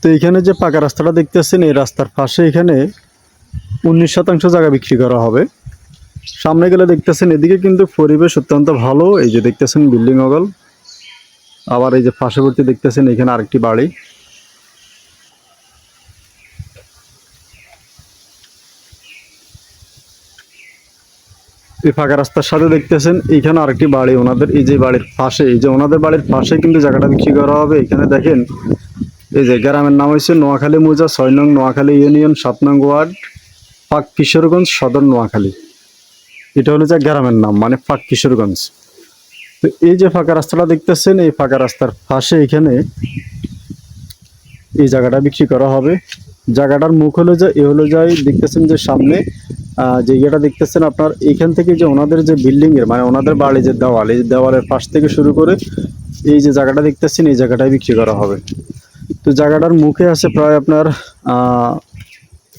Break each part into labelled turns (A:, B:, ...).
A: তো এখানে যে পাকা রাস্তাটা দেখতেছেন, এই রাস্তার পাশে এখানে উনিশ শতাংশ জায়গা বিক্রি করা হবে। সামনে গেলে দেখতেছেন, এদিকে কিন্তু পরিবেশ অত্যন্ত ভালো। এই যে দেখতেছেন বিল্ডিং অগল। আবার এই যে পার্শ্ববর্তী দেখতেছেন, এখানে আরেকটি বাড়ি। এই ফাঁকা রাস্তার সাথে দেখতেছেন এইখানে আরেকটি বাড়ি ওনাদের। এই যে বাড়ির পাশে, এই যে ওনাদের বাড়ির পাশে কিন্তু জায়গাটা বিক্রি করা হবে। এখানে দেখেন এই যে গ্রামের নাম হচ্ছে নোয়াখালী মৌজা, ছয় নং নোয়াখালী ইউনিয়ন, সাত নং ওয়ার্ড, পাক কিশোরগঞ্জ সদর নোয়াখালী। এটা হলো যে গ্রামের নাম মানে পাক কিশোরগঞ্জ। তো এই যে ফাঁকা রাস্তাটা দেখতেছেন, এই ফাঁকা রাস্তার পাশে এখানে এই জায়গাটা বিক্রি করা হবে। জায়গাটার মুখ হলো যে, এ হলো যাই দেখতেছেন যে সামনে যে ইয়েটা দেখতেছেন আপনার, এখান থেকে যে ওনাদের যে বিল্ডিং এর মানে ওনাদের বাড়ি যে দেওয়াল, এই দেওয়ালের পাশ থেকে শুরু করে এই যে জায়গাটা দেখতেছেন, এই জায়গাটাই বিক্রি করা হবে। তো জায়গাটার মুখে আছে প্রায় আপনার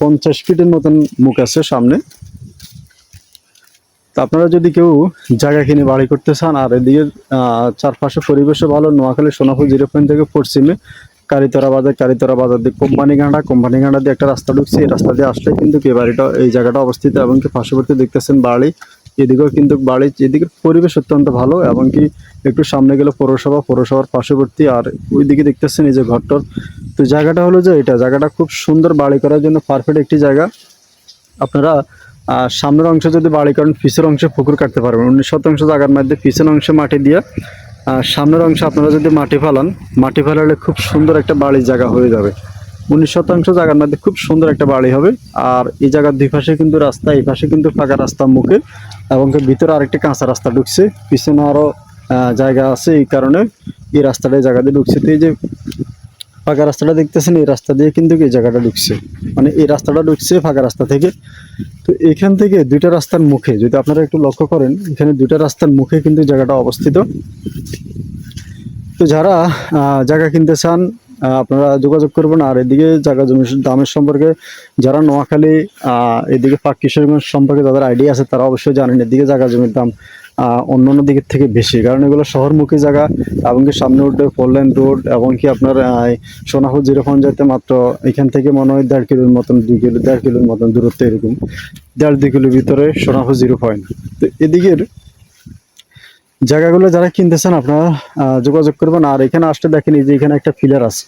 A: পঞ্চাশ ফিটের মতন মুখ আছে সামনে। তো আপনারা যদি কেউ জায়গা কিনে বাড়ি করতে চান, আর এদিকে চারপাশে পরিবেশও ভালো, নোয়াখালী সোনাপুর জিরো পয়েন্ট থেকে পশ্চিমে, কারিতরা বাজার কারিতরা বাজার দিয়ে কোম্পানি গাঁড়া কোম্পানি গাঁড়া দিয়ে একটা রাস্তা ঢুকছে, এই রাস্তা দিয়ে আসলে কিন্তু কি বাড়িটা, এই জায়গাটা অবস্থিত এবং কি পার্শ্ববর্তী দেখতেছেন বাড়ি। এদিকেও কিন্তু বাড়ির এদিকে পরিবেশ অত্যন্ত ভালো এবং কি একটু সামনে গেলে পৌরসভা, পৌরসভার পার্শ্ববর্তী আর ওইদিকে দেখতেছেন এই যে ঘরটর। তো জায়গাটা হলো যে এটা, জায়গাটা খুব সুন্দর বাড়ি করার জন্য পারফেক্ট একটি জায়গা। আপনারা সামনের অংশে যদি বাড়ি করেন, পিছের অংশে পুকুর কাটতে পারবেন। উনিশ শতাংশ জায়গার মধ্যে পিছনের অংশে মাটি দিয়ে সামনের অংশে আপনারা যদি মাটি ফেলান, মাটি ফেলালে খুব সুন্দর একটা বাড়ির জায়গা হয়ে যাবে। উনিশ শতাংশ জায়গার মধ্যে খুব সুন্দর একটা বাড়ি হবে। আর এই জায়গার দুই পাশে কিন্তু রাস্তা, এই পাশে কিন্তু ফাঁকা রাস্তা মুখে এবং ভিতরে আরেকটি কাঁচা রাস্তা ঢুকছে। পিছনে আরও জায়গা আছে এই কারণে এই রাস্তাটা এই জায়গা দিয়ে ঢুকছে। তো এই যে ফাঁকা রাস্তাটা দেখতেছেন, এই রাস্তা দিয়ে কিন্তু এই জায়গাটা ঢুকছে। মানে এই রাস্তাটা ঢুকছে ফাঁকা রাস্তা থেকে। তো এখান থেকে দুইটা রাস্তার মুখে, যদি আপনারা একটু লক্ষ্য করেন, এখানে দুইটা রাস্তার মুখে কিন্তু জায়গাটা অবস্থিত। তো যারা জায়গা কিনতে চান আপনারা যোগাযোগ করবেন। আর এদিকে জায়গা জমির দামের সম্পর্কে যারা নোয়াখালী এদিকে পাক কিশোরগঞ্জ সম্পর্কে যাদের আইডিয়া আছে তারা অবশ্যই জানেন। এদিকে জায়গা জমির দাম অন্য অন্য দিকের থেকে বেশি। কারণ এগুলো শহরমুখী জায়গা এবং কি সামনে উঠবে ফোর লাইন রোড এবং কি আপনার আহ, সোনাপুর জিরো যেতে মাত্র এখান থেকে মনে হয় দেড় কিলোর মতন দুই কিলো দেড় কিলোর মতন দূরত্ব এরকম দেড় দুই কিলোর ভিতরে সোনাপুর জিরো পয়েন্ট। তো এদিকের জায়গাগুলো যারা কিনতেছেন আপনারা যোগাযোগ করবেন। আর এখানে আসলে দেখেন, এই যে এখানে একটা ফিলার আছে।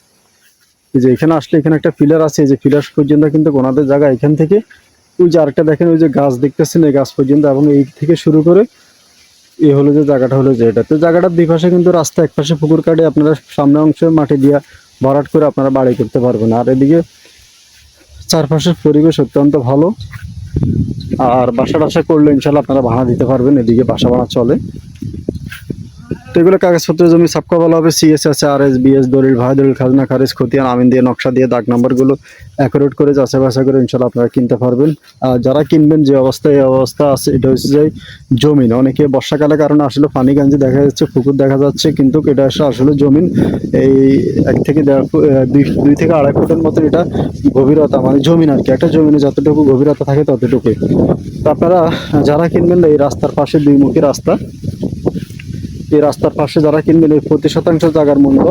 A: এই যে এখানে আসলে এখানে একটা ফিলার আছে। এই যে ফিলার পর্যন্ত কিন্তু ওনাদের জায়গা এখান থেকে। ওই যে আরেকটা দেখেন, ওই যে গাছ দেখতেছেন, এই গাছ পর্যন্ত। এবং এই থেকে শুরু করে এ হলো যে জায়গাটা হলো যে এটা। তো জায়গাটার দুই পাশে কিন্তু রাস্তা, এক পাশে পুকুর কাটে। আপনারা সামনে অংশে মাটি দিয়া ভরাট করে আপনারা বাড়ি করতে পারবেন। আর এদিকে চারপাশের পরিবেশ অত্যন্ত ভালো। আর বাসা টাসা করলে ইনশাল্লাহ আপনারা ভাড়া দিতে পারবেন এদিকে বাসা ভাড়া চলে। তো এগুলো কাগজপত্র জমি সাবকা বলা হবে সিএস আছে আর এস বিএস দলিল ভাই দলিল খাজনা, খারেজ, খতিয়ান, আমিন দিয়ে নকশা দিয়ে দাগ নাম্বারগুলো অ্যাকোরেট করে যাচাই বাছাই করে ইনশাল্লাহ আপনারা কিনতে পারবেন। আর যারা কিনবেন যে অবস্থা, এই অবস্থা আছে, এটা হচ্ছে যে জমিন অনেকে বর্ষাকালের কারণে আসলে পানি গাঞ্জি দেখা যাচ্ছে, পুকুর দেখা যাচ্ছে, কিন্তু এটা আসলে জমিন এই এক থেকে দুই থেকে আড়াই ফুটের মতো এটা গভীরতা মানে জমিন আর কি। একটা জমিনে যতটুকু গভীরতা থাকে ততটুকুই। তো আপনারা, যারা কিনবেন এই রাস্তার পাশে দুই মুখী রাস্তা এই রাস্তার পাশে যারা কিনবেন এই প্রতি শতাংশ জায়গার মূল্য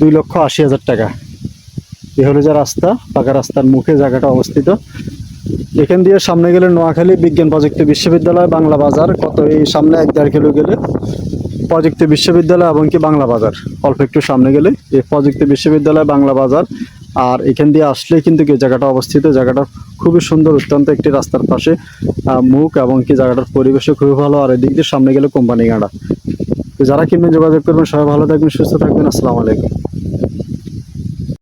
A: দুই লক্ষ আশি হাজার টাকা। এ হলো যে রাস্তা, পাকা রাস্তার মুখে জায়গাটা অবস্থিত। এখান দিয়ে সামনে গেলে নোয়াখালী বিজ্ঞান প্রযুক্তি বিশ্ববিদ্যালয়, বাংলা বাজার, কত এই সামনে এক দেড় কিলো গেলে প্রযুক্তি বিশ্ববিদ্যালয় এবং কি বাংলা বাজার। অল্প একটু সামনে গেলে এই প্রযুক্তি বিশ্ববিদ্যালয়, বাংলা বাজার। আর এখান দিয়ে আসলেই কিন্তু এই জায়গাটা অবস্থিত। জায়গাটা খুবই সুন্দর, অত্যন্ত একটি রাস্তার পাশে মুখ এবং কি জায়গাটার পরিবেশও খুবই ভালো। আর এদিক দিয়ে সামনে গেলে কোম্পানি গাড়া তো যারা কিনবেন যোগাযোগ করবেন সবাই ভালো থাকবেন সুস্থ থাকবেন আসসালামু আলাইকুম।